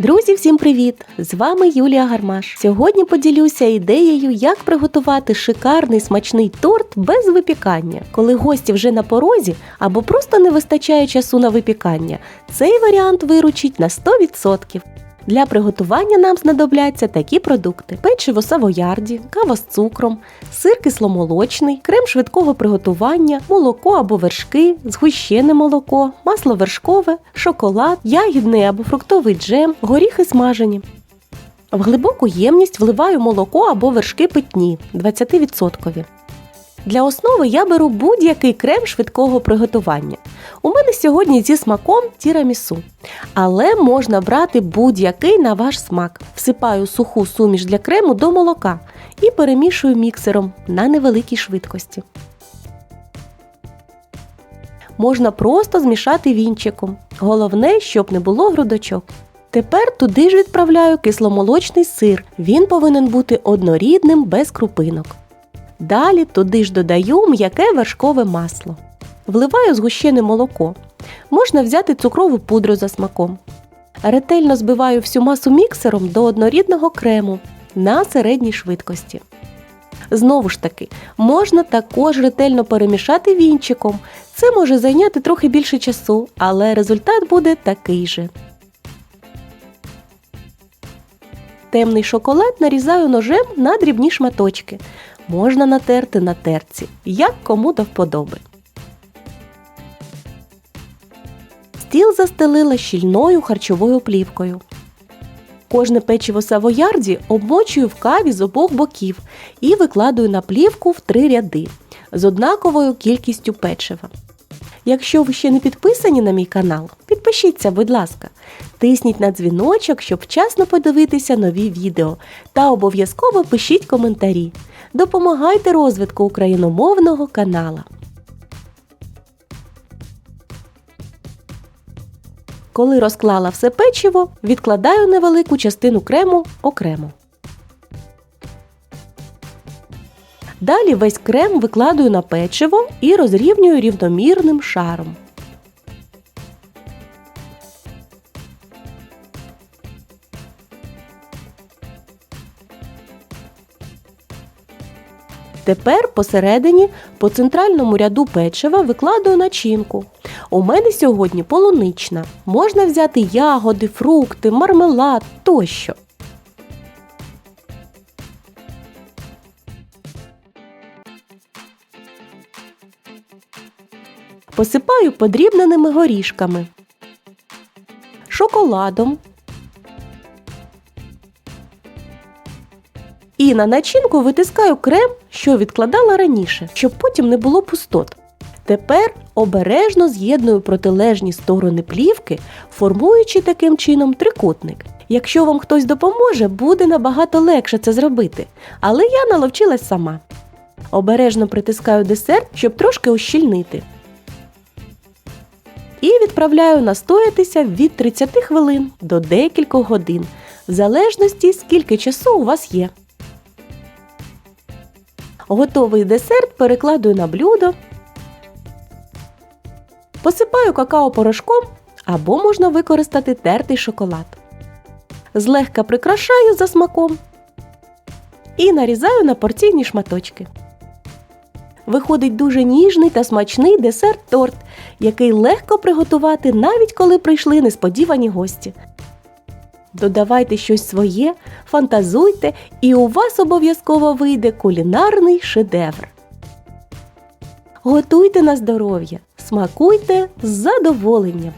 Друзі, всім привіт! З вами Юлія Гармаш. Сьогодні поділюся ідеєю, як приготувати шикарний смачний торт без випікання, коли гості вже на порозі або просто не вистачає часу на випікання. Цей варіант виручить на 100%. Для приготування нам знадобляться такі продукти: печиво савоярді, кава з цукром, сир кисломолочний, крем швидкого приготування, молоко або вершки, згущене молоко, масло вершкове, шоколад, ягідний або фруктовий джем, горіхи смажені. В глибоку ємність вливаю молоко або вершки питні 20%. Для основи я беру будь-який крем швидкого приготування. У мене сьогодні зі смаком тірамісу. Але можна брати будь-який на ваш смак. Всипаю суху суміш для крему до молока і перемішую міксером на невеликій швидкості. Можна просто змішати вінчиком. Головне, щоб не було грудочок. Тепер туди ж відправляю кисломолочний сир. Він повинен бути однорідним без крупинок. Далі туди ж додаю м'яке вершкове масло. Вливаю згущене молоко. Можна взяти цукрову пудру за смаком. Ретельно збиваю всю масу міксером до однорідного крему на середній швидкості. Знову ж таки, можна також ретельно перемішати вінчиком. Це може зайняти трохи більше часу, але результат буде такий же. Темний шоколад нарізаю ножем на дрібні шматочки. Можна натерти на терці, як кому до вподоби. Стіл застелила щільною харчовою плівкою. Кожне печиво савоярді обмочую в каві з обох боків і викладую на плівку в три ряди з однаковою кількістю печива. Якщо ви ще не підписані на мій канал, підпишіться, будь ласка, тисніть на дзвіночок, щоб вчасно подивитися нові відео, та обов'язково пишіть коментарі. Допомагайте розвитку україномовного канала. Коли розклала все печиво, відкладаю невелику частину крему окремо. Далі весь крем викладаю на печиво і розрівнюю рівномірним шаром. Тепер посередині по центральному ряду печива викладаю начинку. У мене сьогодні полунична. Можна взяти ягоди, фрукти, мармелад тощо. Посипаю подрібненими горішками, шоколадом. І на начинку витискаю крем, що відкладала раніше, щоб потім не було пустот. Тепер обережно з'єдную протилежні сторони плівки, формуючи таким чином трикутник. Якщо вам хтось допоможе, буде набагато легше це зробити. Але я наловчилась сама. Обережно притискаю десерт, щоб трошки ущільнити. І відправляю настоятися від 30 хвилин до декількох годин, в залежності, скільки часу у вас є. Готовий десерт перекладую на блюдо. Посипаю какао-порошком або можна використати тертий шоколад. Злегка прикрашаю за смаком і нарізаю на порційні шматочки. Виходить дуже ніжний та смачний десерт-торт, який легко приготувати навіть коли прийшли несподівані гості. Додавайте щось своє, фантазуйте, і у вас обов'язково вийде кулінарний шедевр. Готуйте на здоров'я, смакуйте з задоволенням.